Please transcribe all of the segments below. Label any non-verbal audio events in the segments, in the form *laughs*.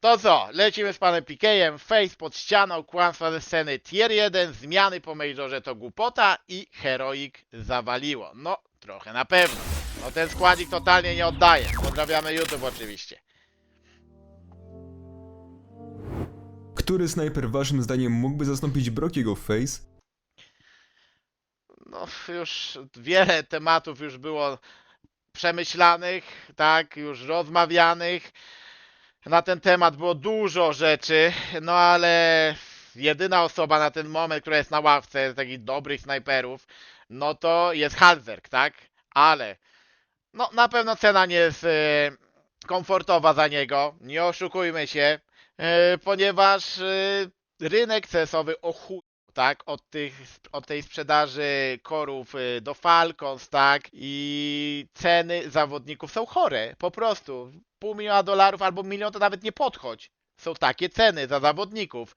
To co, lecimy z panem Pikejem, face pod ścianą, kłamstwa ze sceny tier 1, zmiany po Majorze to głupota i heroik zawaliło. No, trochę na pewno. No ten składzik totalnie nie oddaje. Pozdrawiamy YouTube oczywiście. Który snajper waszym zdaniem mógłby zastąpić Brokiego w Face? No już wiele tematów już było przemyślanych, tak, już rozmawianych. Na ten temat było dużo rzeczy, no ale jedyna osoba na ten moment, która jest na ławce z takich dobrych snajperów, no to jest Halzerk, tak? Ale no na pewno cena nie jest e, komfortowa za niego, nie oszukujmy się, e, ponieważ e, rynek CS-owy tak, od, tych, od tej sprzedaży korów y, do Falcons, tak, i ceny zawodników są chore, po prostu. Pół miliona dolarów albo milion to nawet nie podchodź. Są takie ceny za zawodników.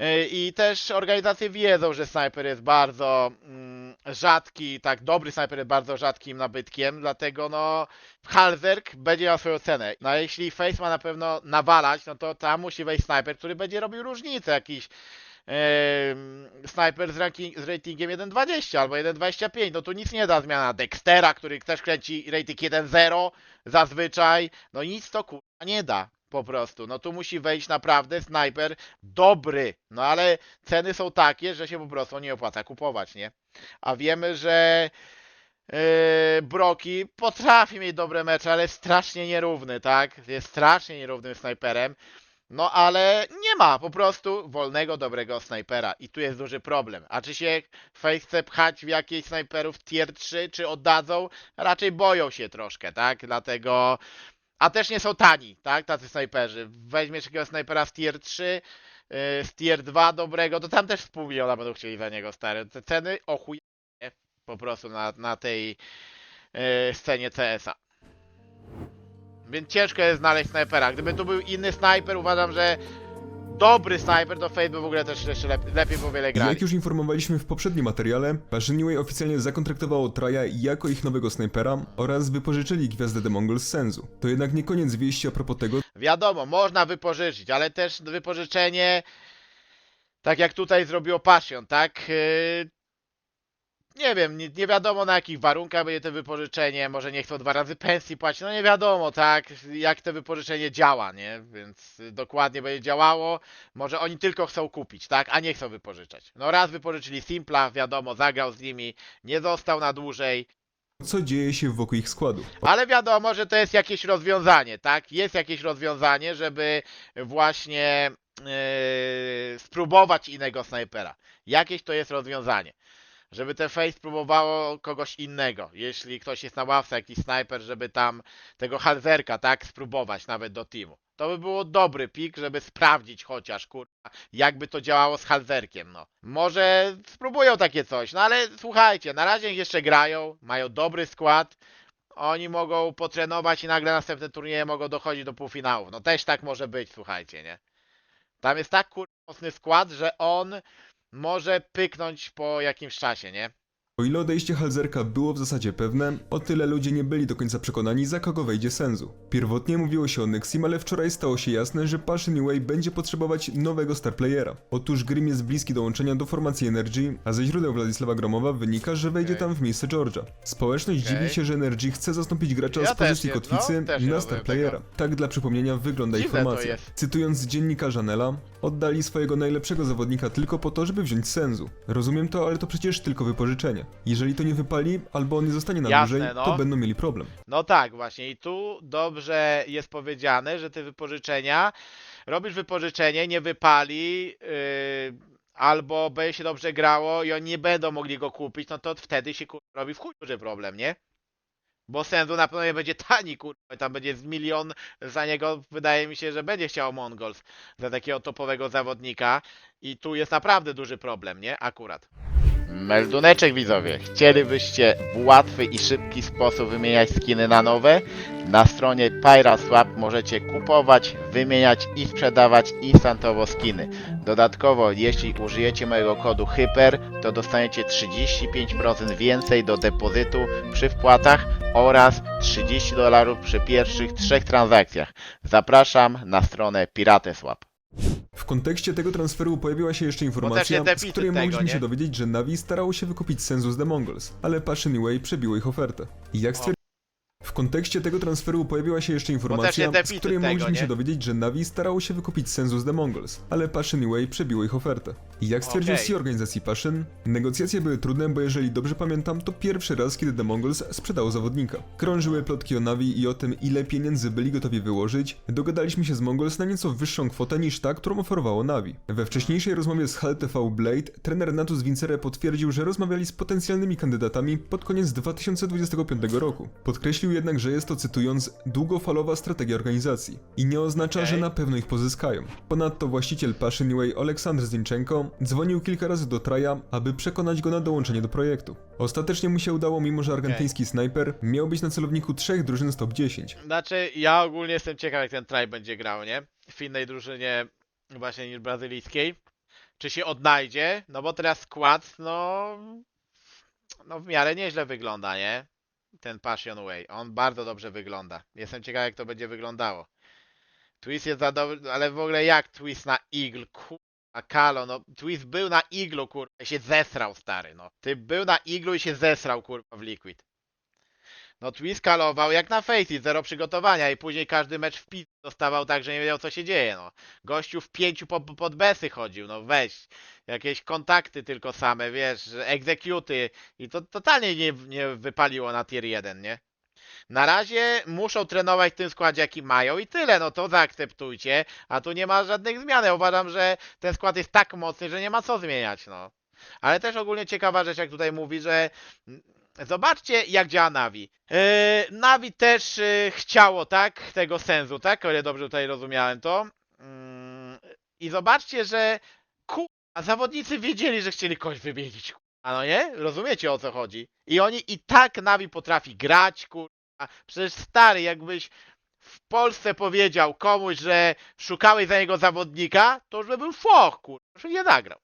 Y, I też organizacje wiedzą, że snajper jest bardzo mm, rzadki, tak, dobry snajper jest bardzo rzadkim nabytkiem, dlatego no Halzerk będzie miał swoją cenę. No a jeśli Face ma na pewno nawalać, no to tam musi wejść snajper, który będzie robił różnicę, jakiś snajper z, ranking, z ratingiem 1.20 albo 1.25, no tu nic nie da zmiana. Dextera, który też kręci rating 1.0 zazwyczaj, no nic to kurwa nie da po prostu. No tu musi wejść naprawdę snajper dobry, no ale ceny są takie, że się po prostu nie opłaca kupować, nie? A wiemy, że yy, Broki potrafi mieć dobre mecze, ale strasznie nierówny, tak? Jest strasznie nierównym snajperem. No ale nie ma po prostu wolnego, dobrego snajpera i tu jest duży problem. A czy się Face pchać w jakieś snajperów tier 3, czy oddadzą? Raczej boją się troszkę, tak? Dlatego... A też nie są tani, tak? Tacy snajperzy. Weźmiesz jakiegoś snajpera z tier 3, yy, z tier 2 dobrego, to tam też z pół miliona będą chcieli za niego, stary. Te ceny ochuje po prostu na, na tej yy, scenie CS-a. Więc ciężko jest znaleźć snajpera. Gdyby tu był inny snajper, uważam, że dobry snajper, to Fate by w ogóle też jeszcze lep- lepiej po wiele grali. Jak już informowaliśmy w poprzednim materiale, Pashinway oficjalnie zakontraktowało Traja jako ich nowego snajpera oraz wypożyczyli gwiazdę The Mongol z Senzu. To jednak nie koniec wieści a propos tego, Wiadomo, można wypożyczyć, ale też wypożyczenie, tak jak tutaj zrobiło Passion, tak? Nie wiem, nie, nie wiadomo na jakich warunkach będzie to wypożyczenie, może nie chcą dwa razy pensji płacić, no nie wiadomo, tak, jak to wypożyczenie działa, nie? Więc dokładnie będzie działało, może oni tylko chcą kupić, tak, a nie chcą wypożyczać. No raz wypożyczyli Simpla, wiadomo, zagrał z nimi, nie został na dłużej, co dzieje się wokół ich składu. ale wiadomo, że to jest jakieś rozwiązanie, tak? Jest jakieś rozwiązanie, żeby właśnie yy, spróbować innego snajpera. Jakieś to jest rozwiązanie. Żeby te face spróbowało kogoś innego. Jeśli ktoś jest na ławce, jakiś snajper, żeby tam tego halzerka, tak, spróbować nawet do teamu. To by było dobry pik, żeby sprawdzić chociaż, kurwa, jakby to działało z halzerkiem, no. Może spróbują takie coś, no ale słuchajcie, na razie jeszcze grają, mają dobry skład, oni mogą potrenować i nagle następne turnieje mogą dochodzić do półfinałów. No też tak może być, słuchajcie, nie? Tam jest tak kurwa mocny skład, że on może pyknąć po jakimś czasie, nie? O ile odejście Halzerka było w zasadzie pewne, o tyle ludzie nie byli do końca przekonani za kogo wejdzie Senzu. Pierwotnie mówiło się o Nexim, ale wczoraj stało się jasne, że Passion Way będzie potrzebować nowego starplayera. Otóż Grim jest bliski dołączenia do formacji Energy, a ze źródeł Władysława Gromowa wynika, że wejdzie Okej. tam w miejsce George'a. Społeczność Okej. dziwi się, że Energy chce zastąpić gracza Ja z pozycji nie- kotwicy no, na starplayera. Tak dla przypomnienia wygląda Dziwne informacja. Cytując dziennikarza Nela, oddali swojego najlepszego zawodnika tylko po to, żeby wziąć Senzu. Rozumiem to, ale to przecież tylko wypożyczenie. Jeżeli to nie wypali, albo on nie zostanie na Jasne, dłużej, no. to będą mieli problem. No tak, właśnie. I tu dobrze jest powiedziane, że te wypożyczenia, robisz wypożyczenie, nie wypali, yy, albo będzie się dobrze grało i oni nie będą mogli go kupić, no to wtedy się kurwa, robi w chuj duży problem, nie? Bo sensu na pewno nie będzie tani, kurwa, tam będzie z milion za niego, wydaje mi się, że będzie chciał Mongols za takiego topowego zawodnika i tu jest naprawdę duży problem, nie? Akurat. Melduneczek widzowie, chcielibyście w łatwy i szybki sposób wymieniać skiny na nowe? Na stronie PyraSwap możecie kupować, wymieniać i sprzedawać instantowo skiny. Dodatkowo, jeśli użyjecie mojego kodu HYPER, to dostaniecie 35% więcej do depozytu przy wpłatach oraz 30 dolarów przy pierwszych trzech transakcjach. Zapraszam na stronę Pirateswap. W kontekście tego transferu pojawiła się jeszcze informacja, z której tego, mogliśmy nie? się dowiedzieć, że Navi starało się wykupić Sensu z The Mongols, ale Passion Way przebiło ich ofertę. Jak stwierdzi... W kontekście tego transferu pojawiła się jeszcze informacja, z deficyt której tego, mogliśmy nie? się dowiedzieć, że Navi starało się wykupić Sensu z The Mongols, ale Passion Way przebiło ich ofertę. Jak stwierdził Okej. CEO organizacji Passion, negocjacje były trudne, bo jeżeli dobrze pamiętam, to pierwszy raz, kiedy The Mongols sprzedało zawodnika. Krążyły plotki o Navi i o tym, ile pieniędzy byli gotowi wyłożyć. Dogadaliśmy się z Mongols na nieco wyższą kwotę niż ta, którą oferowało Navi. We wcześniejszej rozmowie z HLTV Blade, trener Natus Vincere potwierdził, że rozmawiali z potencjalnymi kandydatami pod koniec 2025 roku. Podkreślił jednak, że jest to, cytując, długofalowa strategia organizacji i nie oznacza, Okej. że na pewno ich pozyskają. Ponadto właściciel Passion Way Oleksandr Zinchenko dzwonił kilka razy do Traja, aby przekonać go na dołączenie do projektu. Ostatecznie mu się udało, mimo że argentyński snajper miał być na celowniku trzech drużyn z top 10. Znaczy, ja ogólnie jestem ciekaw, jak ten try będzie grał, nie? W innej drużynie właśnie niż brazylijskiej. Czy się odnajdzie? No bo teraz skład, no... No w miarę nieźle wygląda, nie? Ten Passion Way. On bardzo dobrze wygląda. Jestem ciekaw, jak to będzie wyglądało. Twist jest za dobry, ale w ogóle jak Twist na Eagle? Kurwa, Kalo, no Twist był na Iglu, kurwa, i się zesrał, stary, no. Ty był na Iglu i się zesrał, kurwa, w Liquid. No Twist kalował jak na Faceit, zero przygotowania i później każdy mecz w pit dostawał tak, że nie wiedział co się dzieje, no. Gościu w pięciu po, po- pod besy chodził, no weź. Jakieś kontakty tylko same, wiesz, egzekuty i to totalnie nie, nie wypaliło na tier 1, nie? Na razie muszą trenować w tym składzie jaki mają i tyle, no to zaakceptujcie, a tu nie ma żadnych zmian. Ja uważam, że ten skład jest tak mocny, że nie ma co zmieniać, no. Ale też ogólnie ciekawa rzecz, jak tutaj mówi, że zobaczcie jak działa Navi. Yy, Navi też yy, chciało, tak, tego sensu, tak, o ile dobrze tutaj rozumiałem to. Mm, I zobaczcie, że ku... a zawodnicy wiedzieli, że chcieli kogoś wymienić, a no nie? Rozumiecie o co chodzi? I oni i tak Navi potrafi grać, kurwa. Przecież stary, jakbyś w Polsce powiedział komuś, że szukałeś za niego zawodnika, to już by był foch, kurwa, że nie nagrał.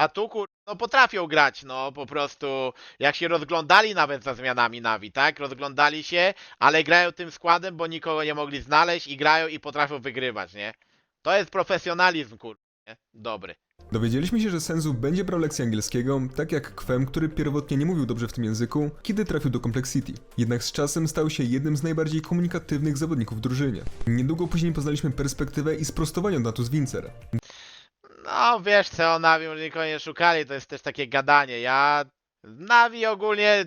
A tu kur... no potrafią grać, no po prostu jak się rozglądali nawet za zmianami Navi, tak? Rozglądali się, ale grają tym składem, bo nikogo nie mogli znaleźć i grają i potrafią wygrywać, nie? To jest profesjonalizm, kur... nie? Dobry. Dowiedzieliśmy się, że Sensu będzie brał lekcję angielskiego, tak jak Kwem, który pierwotnie nie mówił dobrze w tym języku, kiedy trafił do Complexity. Jednak z czasem stał się jednym z najbardziej komunikatywnych zawodników w drużynie. Niedługo później poznaliśmy perspektywę i sprostowanie od Natus Vincere. No wiesz co, Navi może nikogo nie szukali, to jest też takie gadanie. Ja... Navi ogólnie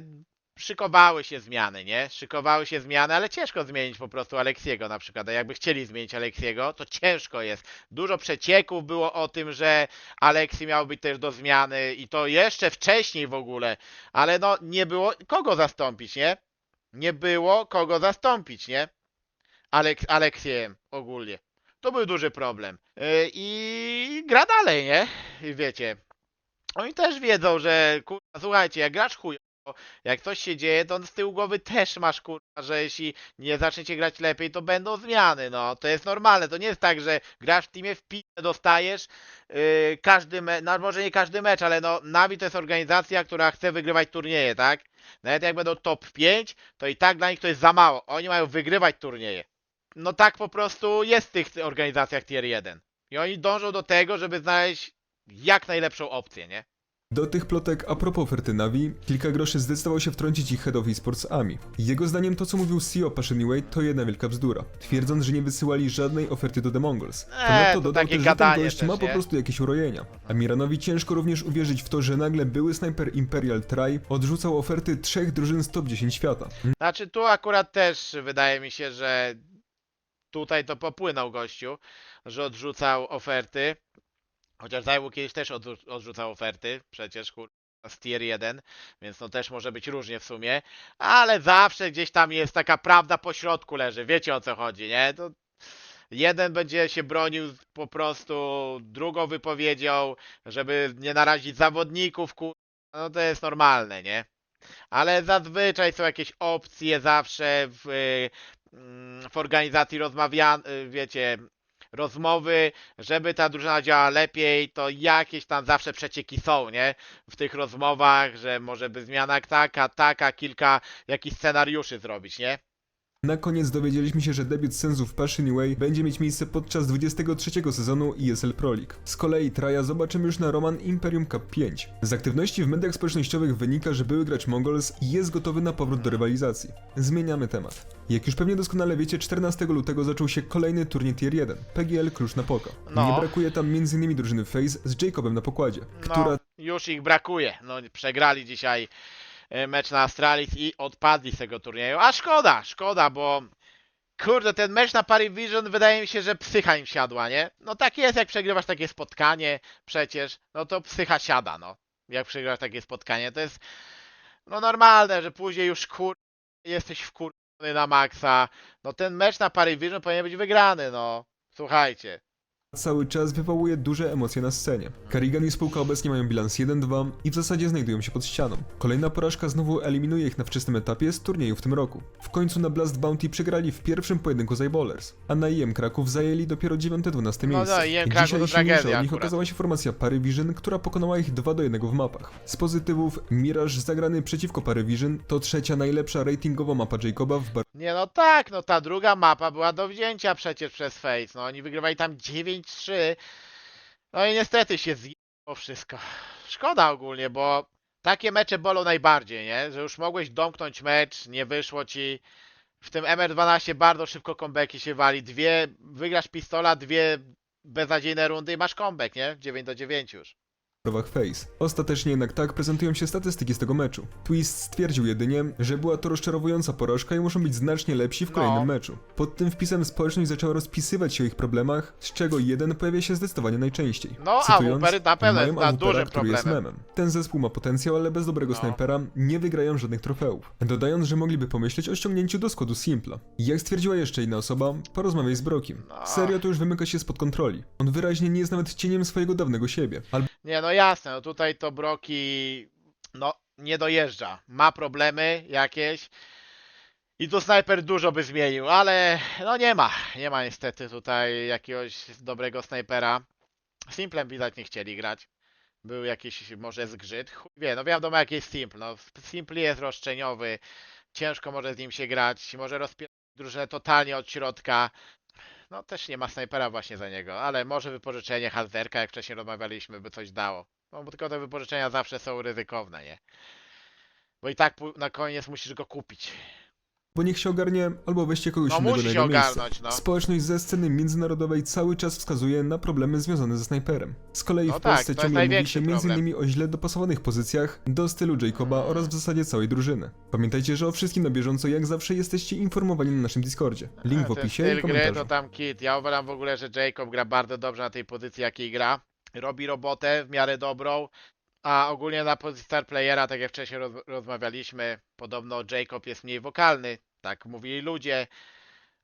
szykowały się zmiany, nie? Szykowały się zmiany, ale ciężko zmienić po prostu Aleksiego na przykład. A jakby chcieli zmienić Aleksiego, to ciężko jest. Dużo przecieków było o tym, że Aleksi miał być też do zmiany i to jeszcze wcześniej w ogóle. Ale no nie było kogo zastąpić, nie? Nie było kogo zastąpić, nie? Aleks Aleksiem ogólnie. To był duży problem. Yy, I gra dalej, nie? Wiecie. Oni też wiedzą, że kurwa, słuchajcie, jak grasz chuj, jak coś się dzieje, to z tyłu głowy też masz kurwa, że jeśli nie zaczniecie grać lepiej, to będą zmiany, no. To jest normalne, to nie jest tak, że grasz w teamie, w piłę dostajesz yy, każdy mecz, no może nie każdy mecz, ale no Navi to jest organizacja, która chce wygrywać turnieje, tak? Nawet jak będą top 5, to i tak dla nich to jest za mało. Oni mają wygrywać turnieje. No tak po prostu jest w tych organizacjach tier 1. I oni dążą do tego, żeby znaleźć jak najlepszą opcję, nie? Do tych plotek a propos oferty Navi, kilka groszy zdecydował się wtrącić ich head of esports AMI. Jego zdaniem to co mówił CEO Passionway to jedna wielka bzdura, twierdząc, że nie wysyłali żadnej oferty do The Mongols. Ponadto to dodał też, że ten gość też, ma po nie? prostu jakieś urojenia. A Miranowi ciężko również uwierzyć w to, że nagle były snajper Imperial Try odrzucał oferty trzech drużyn z top 10 świata. Znaczy tu akurat też wydaje mi się, że tutaj to popłynął gościu, że odrzucał oferty. Chociaż Zajwu kiedyś też odrzu- odrzucał oferty, przecież kur... z tier 1, więc no też może być różnie w sumie, ale zawsze gdzieś tam jest taka prawda po środku leży, wiecie o co chodzi, nie? To jeden będzie się bronił po prostu drugą wypowiedzią, żeby nie narazić zawodników, no to jest normalne, nie? Ale zazwyczaj są jakieś opcje zawsze w, w organizacji rozmawia, y, wiecie, rozmowy, żeby ta drużyna działała lepiej, to jakieś tam zawsze przecieki są, nie? W tych rozmowach, że może by zmiana taka, taka, kilka jakichś scenariuszy zrobić, nie? Na koniec dowiedzieliśmy się, że debiut Senzu w Passion Way będzie mieć miejsce podczas 23 sezonu ESL Pro League. Z kolei Traja zobaczymy już na Roman Imperium Cup 5. Z aktywności w mediach społecznościowych wynika, że były gracz Mongols jest gotowy na powrót do rywalizacji. Zmieniamy temat. Jak już pewnie doskonale wiecie, 14 lutego zaczął się kolejny turniej Tier 1, PGL Klucz na Poka. No. Nie brakuje tam m.in. drużyny FaZe z Jacobem na pokładzie, która No, już ich brakuje. No, przegrali dzisiaj mecz na Astralis i odpadli z tego turnieju. A szkoda, szkoda, bo kurde, ten mecz na Paris Vision wydaje mi się, że psycha im siadła, nie? No tak jest, jak przegrywasz takie spotkanie przecież, no to psycha siada, no. Jak przegrywasz takie spotkanie, to jest no normalne, że później już kur... jesteś wkurwiony na maksa. No ten mecz na Paris Vision powinien być wygrany, no. Słuchajcie. Cały czas wywołuje duże emocje na scenie. Karigan i spółka obecnie mają bilans 1-2 i w zasadzie znajdują się pod ścianą. Kolejna porażka znowu eliminuje ich na wczesnym etapie z turnieju w tym roku. W końcu na Blast Bounty przegrali w pierwszym pojedynku z Eyeballers, a na IM Kraków zajęli dopiero 9-12 No miejsce. no, IM Kraków to Dzisiaj tragedia silniejsza od nich akurat. okazała się formacja Parivision, która pokonała ich 2 do 1 w mapach. Z pozytywów, Mirage zagrany przeciwko Parivision to trzecia najlepsza ratingowo mapa Jacoba w bar Nie no tak, no ta druga mapa była do wzięcia przecież przez Face. No oni wygrywali tam 9-3. No i niestety się zjęło wszystko. Szkoda ogólnie, bo takie mecze bolą najbardziej, nie? Że już mogłeś domknąć mecz, nie wyszło ci. W tym MR12 bardzo szybko comebacki się wali. Dwie, wygrasz pistola, dwie beznadziejne rundy i masz comeback, nie? 9 do 9 już. Barwach Face. Ostatecznie jednak tak prezentują się statystyki z tego meczu. Twist stwierdził jedynie, że była to rozczarowująca porażka i muszą być znacznie lepsi w No. kolejnym meczu. Pod tym wpisem społeczność zaczęła rozpisywać się o ich problemach, z czego jeden pojawia się zdecydowanie najczęściej. No, a Cytując, Wooper na pewno jest "Mają na problemem. memem. Ten zespół ma potencjał, ale bez dobrego No. snajpera nie wygrają żadnych trofeów. Dodając, że mogliby pomyśleć o ściągnięciu do składu Simpla. Jak stwierdziła jeszcze inna osoba, porozmawiaj z Brokiem. No. Serio to już wymyka się spod kontroli. On wyraźnie nie jest nawet cieniem swojego dawnego siebie. Albo Nie, no jasne, no tutaj to Broki no nie dojeżdża. Ma problemy jakieś. I tu snajper dużo by zmienił, ale no nie ma. Nie ma niestety tutaj jakiegoś dobrego snajpera. Simplem widać nie chcieli grać. Był jakiś może zgrzyt. Chuj wie, no wiadomo jaki jest Simple. No Simple jest roszczeniowy. Ciężko może z nim się grać. Może rozpierać drużynę totalnie od środka. No też nie ma snajpera właśnie za niego, ale może wypożyczenie Hazerka, jak wcześniej rozmawialiśmy, by coś dało. No bo tylko te wypożyczenia zawsze są ryzykowne, nie? Bo i tak na koniec musisz go kupić. Niech się ogarnie, albo weźcie kogoś No innego musi na się jego miejsce. ogarnąć, no. Społeczność ze sceny międzynarodowej cały czas wskazuje na problemy związane ze snajperem. Z kolei No w tak, Polsce to jest ciągle mówi największy się problem. m.in. o źle dopasowanych pozycjach do stylu Jacoba Mm. oraz w zasadzie całej drużyny. Pamiętajcie, że o wszystkim na bieżąco jak zawsze jesteście informowani na naszym Discordzie. Link w Ten opisie styl i gry komentarzu. to tam kit. Ja uważam w ogóle, że Jacob gra bardzo dobrze na tej pozycji, jakiej gra. Robi robotę w miarę dobrą. A ogólnie na pozycji star playera, tak jak wcześniej roz rozmawialiśmy, podobno Jacob jest mniej wokalny, tak mówili ludzie.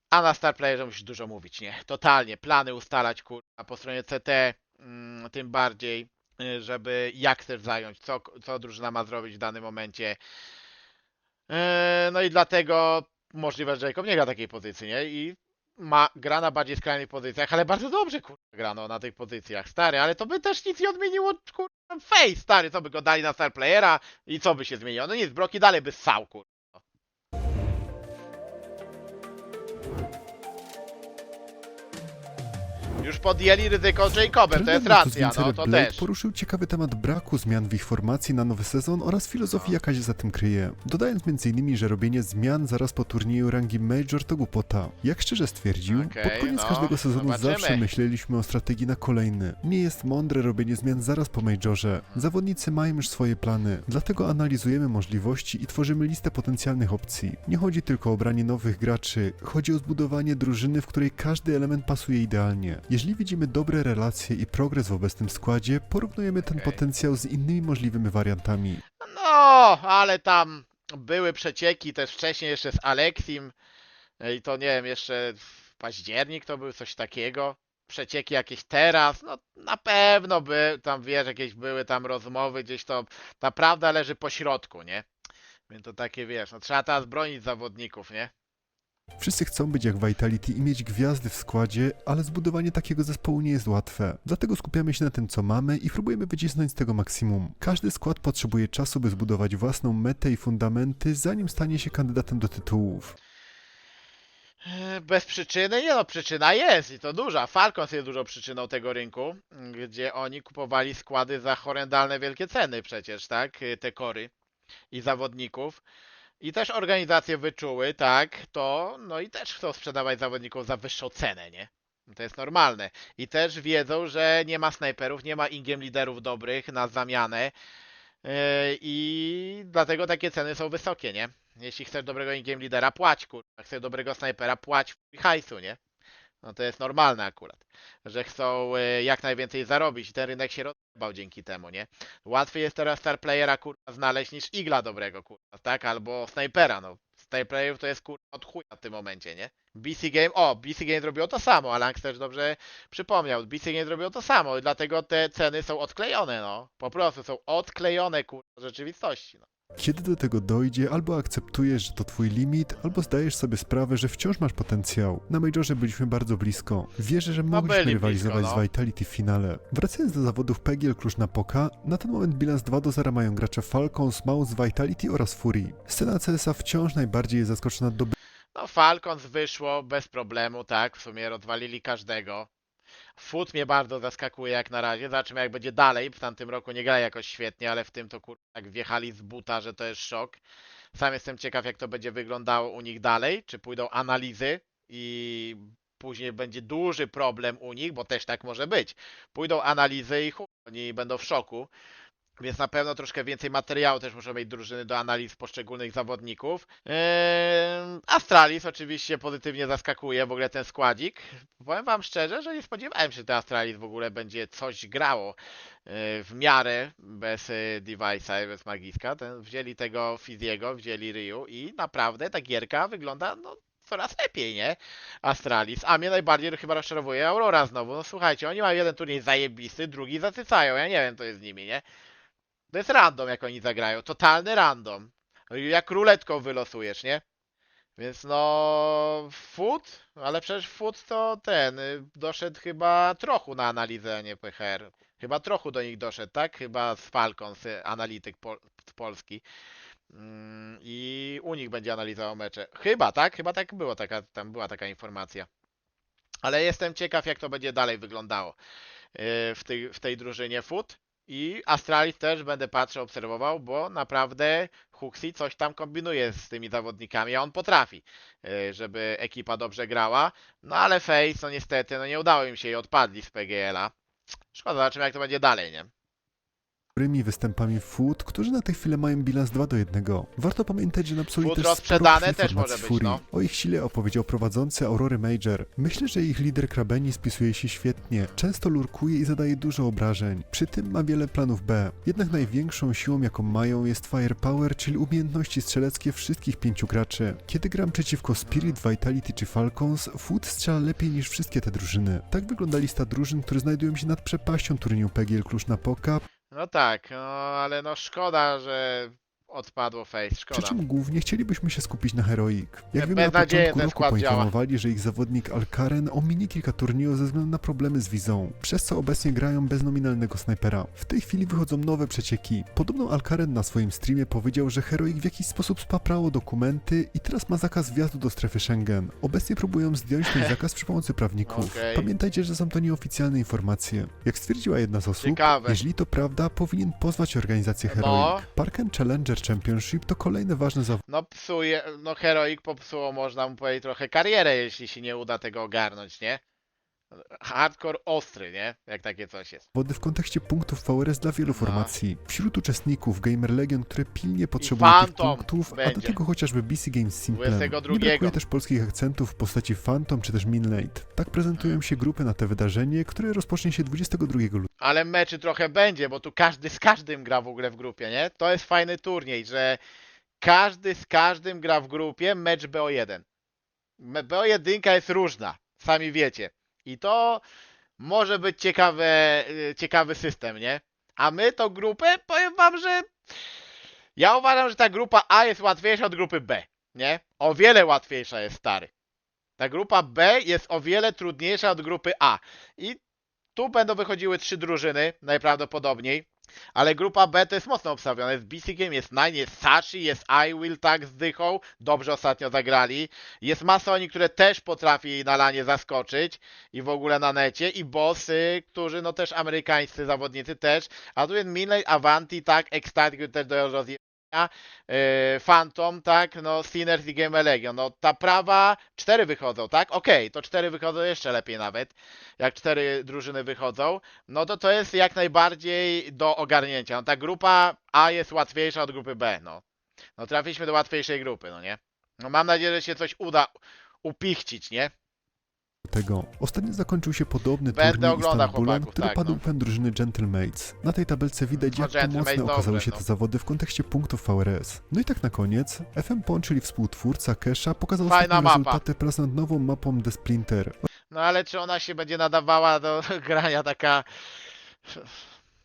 A na star playerze musisz dużo mówić, nie? Totalnie. Plany ustalać, kurwa, po stronie CT, mm, tym bardziej, y, żeby jak chcesz zająć, co, co drużyna ma zrobić w danym momencie. Eee, No i dlatego możliwe, że Jacob nie gra takiej pozycji, nie? I ma, gra na bardziej skrajnych pozycjach, ale bardzo dobrze, kurwa, grano na tych pozycjach, stary, ale to by też nic nie odmieniło, kurwa, face, stary, co by go dali na star playera i co by się zmieniło? No nic, Broki dalej by ssał, kurwa. Już podjęli ryzyko z Jacobem, to jest racja, no to Blake też. poruszył ciekawy temat braku zmian w ich formacji na nowy sezon oraz filozofii, jaka się za tym kryje. Dodając m.in., że robienie zmian zaraz po turnieju rangi Major to głupota. Jak szczerze stwierdził, Okej, pod koniec no, każdego sezonu zobaczymy. zawsze myśleliśmy o strategii na kolejny. Nie jest mądre robienie zmian zaraz po Majorze. Zawodnicy mają już swoje plany, dlatego analizujemy możliwości i tworzymy listę potencjalnych opcji. Nie chodzi tylko o branie nowych graczy, chodzi o zbudowanie drużyny, w której każdy element pasuje idealnie. Jeżeli widzimy dobre relacje i progres w obecnym składzie, porównujemy ten Okej. potencjał z innymi możliwymi wariantami. No, ale tam były przecieki też wcześniej jeszcze z Aleksim e, i to nie wiem, jeszcze w październik to był coś takiego. przecieki jakieś teraz, no na pewno by tam wiesz, jakieś były tam rozmowy, gdzieś to ta prawda leży po środku, nie? Więc to takie wiesz, no trzeba teraz bronić zawodników, nie? Wszyscy chcą być jak Vitality i mieć gwiazdy w składzie, ale zbudowanie takiego zespołu nie jest łatwe. Dlatego skupiamy się na tym, co mamy i próbujemy wycisnąć z tego maksimum. Każdy skład potrzebuje czasu, by zbudować własną metę i fundamenty, zanim stanie się kandydatem do tytułów. Bez przyczyny? Nie no, przyczyna jest i to duża. Falcons jest dużą przyczyną tego rynku, gdzie oni kupowali składy za horrendalne wielkie ceny przecież, tak? Te kory i zawodników. I też organizacje wyczuły, tak, to, no i też chcą sprzedawać zawodników za wyższą cenę, nie? To jest normalne. I też wiedzą, że nie ma snajperów, nie ma ingame liderów dobrych na zamianę. Yy, I dlatego takie ceny są wysokie, nie? Jeśli chcesz dobrego in-game lidera, płać, kurwa. Chcesz dobrego snajpera, płać w hajsu, nie? No to jest normalne akurat, że chcą e, jak najwięcej zarobić i ten rynek się rozbał dzięki temu, nie? Łatwiej jest teraz star playera, kurwa, znaleźć niż igla dobrego, kurwa, tak? Albo snajpera, no. Star playerów to jest, kurwa, od chuja w tym momencie, nie? BC Game, o, BC Game zrobiło to samo, a Lanks też dobrze przypomniał. BC Game zrobiło to samo i dlatego te ceny są odklejone, no. Po prostu są odklejone, kurwa, rzeczywistości, no. Kiedy do tego dojdzie, albo akceptujesz, że to twój limit, albo zdajesz sobie sprawę, że wciąż masz potencjał. Na Majorze byliśmy bardzo blisko. Wierzę, że mogliśmy byli rywalizować blisko, no. z Vitality w finale. Wracając do zawodów PGL Kluczna Poka, na ten moment bilans 2 do 0 mają gracze Falcons, Mouse, Vitality oraz Fury. Scena CSA wciąż najbardziej jest zaskoczona do No Falcons wyszło bez problemu, tak, w sumie rozwalili każdego. Foot mnie bardzo zaskakuje jak na razie, zobaczymy jak będzie dalej, w tamtym roku nie grali jakoś świetnie, ale w tym to kurwa tak wjechali z buta, że to jest szok. Sam jestem ciekaw jak to będzie wyglądało u nich dalej, czy pójdą analizy i później będzie duży problem u nich, bo też tak może być. Pójdą analizy i chuj, oni będą w szoku. Więc na pewno troszkę więcej materiału też muszą mieć drużyny do analiz poszczególnych zawodników. Eee, Astralis oczywiście pozytywnie zaskakuje w ogóle ten składzik. Powiem wam szczerze, że nie spodziewałem się, że ten Astralis w ogóle będzie coś grało e, w miarę bez e, Device'a bez Magiska. Ten, wzięli tego Fiziego, wzięli Ryu i naprawdę ta gierka wygląda no, coraz lepiej, nie? Astralis. A mnie najbardziej chyba rozczarowuje Aurora znowu. No słuchajcie, oni mają jeden turniej zajebisty, drugi zasycają. Ja nie wiem, co jest z nimi, nie? To jest random, jak oni zagrają. Totalny random. Jak ruletką wylosujesz, nie? Więc no... Food? Ale przecież Food to ten... y, Doszedł chyba trochę na analizę, a nie PHR. Chyba trochę do nich doszedł, tak? Chyba z Falcons, analityk pol z Polski. Mm, I u nich będzie analizował mecze. Chyba, tak? Chyba tak było, taka, tam była taka informacja. Ale jestem ciekaw, jak to będzie dalej wyglądało y, w tej, w tej drużynie Food. I Astralis też będę patrzył, obserwował, bo naprawdę Huxi coś tam kombinuje z tymi zawodnikami, a on potrafi, y, żeby ekipa dobrze grała. No ale Face, no niestety, no nie udało im się i odpadli z PGL-a. Szkoda, zobaczymy jak to będzie dalej, nie? Dobrymi występami Food, którzy na tę chwilę mają bilans 2 do 1. Warto pamiętać, że napsuli Food też sporo rozprzedane krwi też może być, no. O ich sile opowiedział prowadzący Aurory Major. Myślę, że ich lider Krabeni spisuje się świetnie, często lurkuje i zadaje dużo obrażeń. Przy tym ma wiele planów B. Jednak największą siłą, jaką mają, jest firepower, czyli umiejętności strzeleckie wszystkich pięciu graczy. Kiedy gram przeciwko Spirit, Vitality czy Falcons, Food strzela lepiej niż wszystkie te drużyny. Tak wygląda lista drużyn, które znajdują się nad przepaścią turnieju PGL Klucz na Poka, No tak, no ale no szkoda, że odpadło Face, Przy szkoda. czym głównie chcielibyśmy się skupić na Heroic. Jak wiemy, na początku ten roku skład działa. poinformowali, że ich zawodnik Alkaren ominie kilka turniejów ze względu na problemy z wizą, przez co obecnie grają bez nominalnego snajpera. W tej chwili wychodzą nowe przecieki. Podobno Alkaren na swoim streamie powiedział, że Heroic w jakiś sposób spaprało dokumenty i teraz ma zakaz wjazdu do strefy Schengen. Obecnie próbują zdjąć ten *laughs* zakaz przy pomocy prawników. Okej. Pamiętajcie, że są to nieoficjalne informacje. Jak stwierdziła jedna z osób, Ciekawe. jeżeli to prawda, powinien pozwać organizację No. Heroic. Park and Championship to kolejne ważne zawody No psuje, no Heroic popsuło, można mu powiedzieć, trochę karierę, jeśli się nie uda tego ogarnąć, nie? Hardcore ostry, nie? Jak takie coś jest. Wody w kontekście punktów VRS dla wielu formacji. Wśród uczestników Gamer Legion, które pilnie potrzebują tych Phantom punktów, a do będzie. tego chociażby BC Games Simple. 22. Nie brakuje też polskich akcentów w postaci Phantom czy też Minlate. Tak prezentują się grupy na te wydarzenie, które rozpocznie się 22 lutego. Ale meczy trochę będzie, bo tu każdy z każdym gra w ogóle w grupie, nie? To jest fajny turniej, że każdy z każdym gra w grupie mecz BO1. Me- BO1 jest różna, sami wiecie. I to może być ciekawe, y, ciekawy system, nie? A my tą grupę, powiem wam, że ja uważam, że ta grupa A jest łatwiejsza od grupy B, nie? O wiele łatwiejsza jest, stary. Ta grupa B jest o wiele trudniejsza od grupy A. I tu będą wychodziły trzy drużyny, najprawdopodobniej. Ale grupa B to jest mocno obstawiona. Jest Game, jest Nine, jest Sashi, jest I Will tak z dychą. Dobrze ostatnio zagrali. Jest Masoni, które też potrafi na lanie zaskoczyć i w ogóle na necie. I Bossy, którzy no też amerykańscy zawodnicy też. A tu jest Minley, Avanti, tak, Ecstatic który też do rozjechania. Phantom, tak, no Sinners i Game Legion. No ta prawa, cztery wychodzą, tak? Okej, to cztery wychodzą jeszcze lepiej nawet. Jak cztery drużyny wychodzą no to to jest jak najbardziej do ogarnięcia. No ta grupa A jest łatwiejsza od grupy B, no. No trafiliśmy do łatwiejszej grupy, no nie? No mam nadzieję, że się coś uda upichcić, nie? Tego. Ostatnio zakończył się podobny Będę turniej oglądał Istanbulem, chłopaków, który tak, padł no. pen drużyny Gentlemates. Na tej tabelce widać, No, jak Gentlemates mocne okazały dobre, się no. te zawody w kontekście punktów VRS. No i tak na koniec, FM Pon, czyli współtwórca Kesha, pokazał Fajna ostatnie mapa. rezultaty wraz nad nową mapą The Splinter No ale czy ona się będzie nadawała do *laughs* grania taka...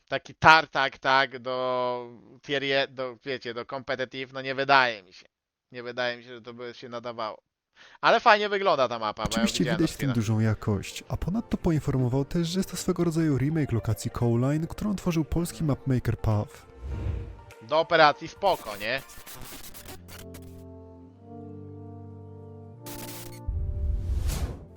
Taki tartak, tak, do tier je- do, wiecie, do competitive, no nie wydaje mi się. Nie wydaje mi się, że to by się nadawało. Ale fajnie wygląda ta mapa, Oczywiście widać w tym dużą jakość, a ponadto poinformował też, że jest to swego rodzaju remake lokacji Coline, którą tworzył polski mapmaker Path. Do operacji spoko, nie?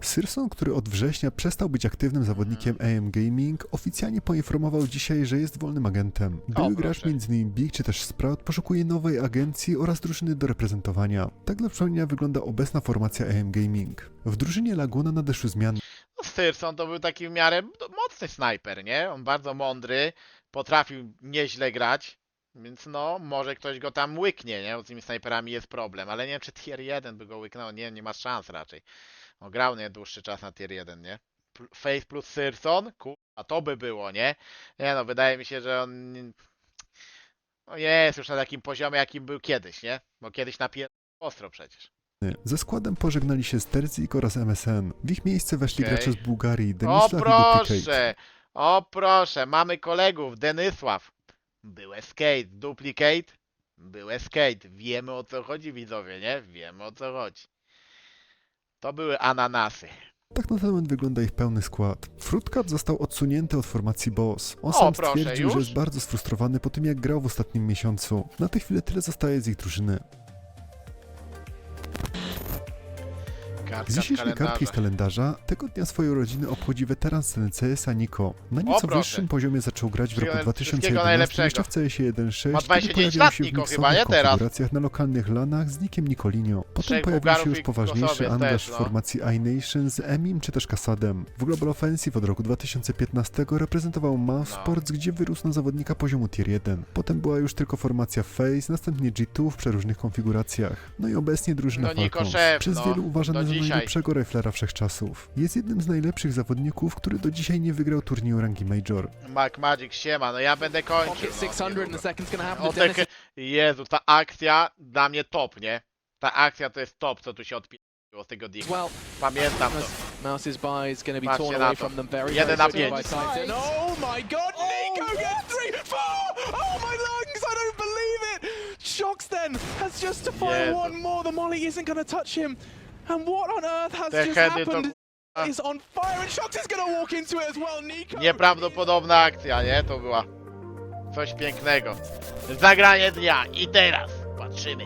Syrson, który od września przestał być aktywnym zawodnikiem AM Gaming, oficjalnie poinformował dzisiaj, że jest wolnym agentem. Były gracz proszę. m.in. Big czy też Sprout poszukuje nowej agencji oraz drużyny do reprezentowania. Tak dla przypomnienia wygląda obecna formacja AM Gaming. W drużynie Laguna nadeszły zmiany. No, Styrson to był taki w miarę mocny snajper, nie? On bardzo mądry, potrafił nieźle grać, więc no, może ktoś go tam łyknie, nie? Z tymi snajperami jest problem, ale nie wiem, czy tier 1 by go łyknął, nie, nie ma szans raczej. No, grał nie dłuższy czas na tier 1, nie? Face plus Syrson, a to by było, nie? Nie no, wydaje mi się, że on no, jest już na takim poziomie, jakim był kiedyś, nie? Bo kiedyś napier... ostro przecież. Ze składem pożegnali się Sterzik oraz MSN. W ich miejsce weszli Okej. gracze z Bułgarii, O Denisław Duplicate. proszę! O proszę, mamy kolegów, Denysław. Był Escape, Duplicate, był Escape. Wiemy o co chodzi widzowie, nie? Wiemy o co chodzi. To były ananasy. Tak na ten moment wygląda ich pełny skład. Fruitcat został odsunięty od formacji BOSS. On O, sam proszę, stwierdził, już? że jest bardzo sfrustrowany po tym, jak grał w ostatnim miesiącu. Na tę chwilę tyle zostaje z ich drużyny. Kartka Z dzisiejszej kartki z kalendarza. tego dnia swoje urodziny obchodzi weteran sceny CS-a Niko. Na nieco proszę. wyższym poziomie zaczął grać w roku Wszystkiego 2011 najlepszego. jeszcze w CS-ie 1.6, Ma kiedy 29 pojawiał lat się w Niko miksowych chyba, nie teraz? konfiguracjach na lokalnych lanach z nikiem Nikolinio. Potem Trzech pojawił Bułgarów się już i poważniejszy Kosowiec angaż też, w no. formacji iNation z Emim czy też Kasadem. W Global Offensive od roku 2015 reprezentował Mousesports, gdzie wyrósł na zawodnika poziomu tier 1. Potem była już tylko formacja Face, następnie G2 w przeróżnych konfiguracjach. No i obecnie drużyna No Niko Falcons, szef, przez no, wielu uważany do za dzisiaj. najlepszego riflera wszechczasów. Jest jednym z najlepszych zawodników, który do dzisiaj nie wygrał turnieju rangi Major. Mac Magic, siema, no ja będę kończył. Pocket No, 600 niedługo. and the second's gonna happen to te... Dennis. Jezu, ta akcja dla mnie top, nie? Ta akcja to jest top, co tu się odpiło z tego diga. well. Pamiętam to. Mouse's buy is going to be Patrzcie torn na away to. from them very, Jeden very na soon by pięć. Titan. Oh my god, Nico gets three, four! Oh my lungs, I don't believe it! Shocks then has just to fire Jezu. one more. The molly isn't going to touch him. And what on earth has Te just heady to happened? k***a, Is on fire and Shocks is to walk into it as well. Nico. nieprawdopodobna akcja, nie? To była coś pięknego. Zagranie dnia i teraz patrzymy.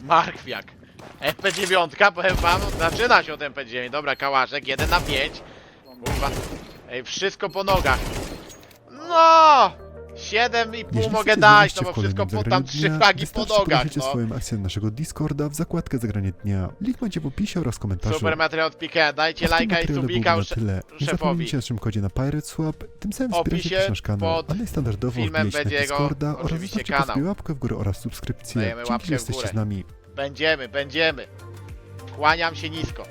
Markwiak. FP9, powiem wam, zaczyna się od MP9. Dobra, kałaszek, 1 na 5. Kurwa. Ej, wszystko po nogach. No! 7,5 Jeśli mogę chcecie dać, no bo kolejnym wszystko po zagraniu tam trzy dnia, flagi po wystarczy, że nogach, podajecie no. swoją akcję do naszego Discorda w zakładkę zagranie dnia. Link macie w opisie oraz komentarzu. Super materiał od Pike, dajcie A w tym lajka i materiale subika. byłoby na tyle. Nie szefowi. zapomnijcie o naszym kodzie na PirateSwap, tym samym wspieracie opisie też nasz kanał, pod a najstandardowo filmem wbijcie na będzie jego Discorda oraz oczywiście zostawcie kanał. po sobie łapkę w górę oraz subskrypcję. Dajemy Dzięki, łapkę że w jesteście górę. z nami. Będziemy, będziemy. Kłaniam się nisko.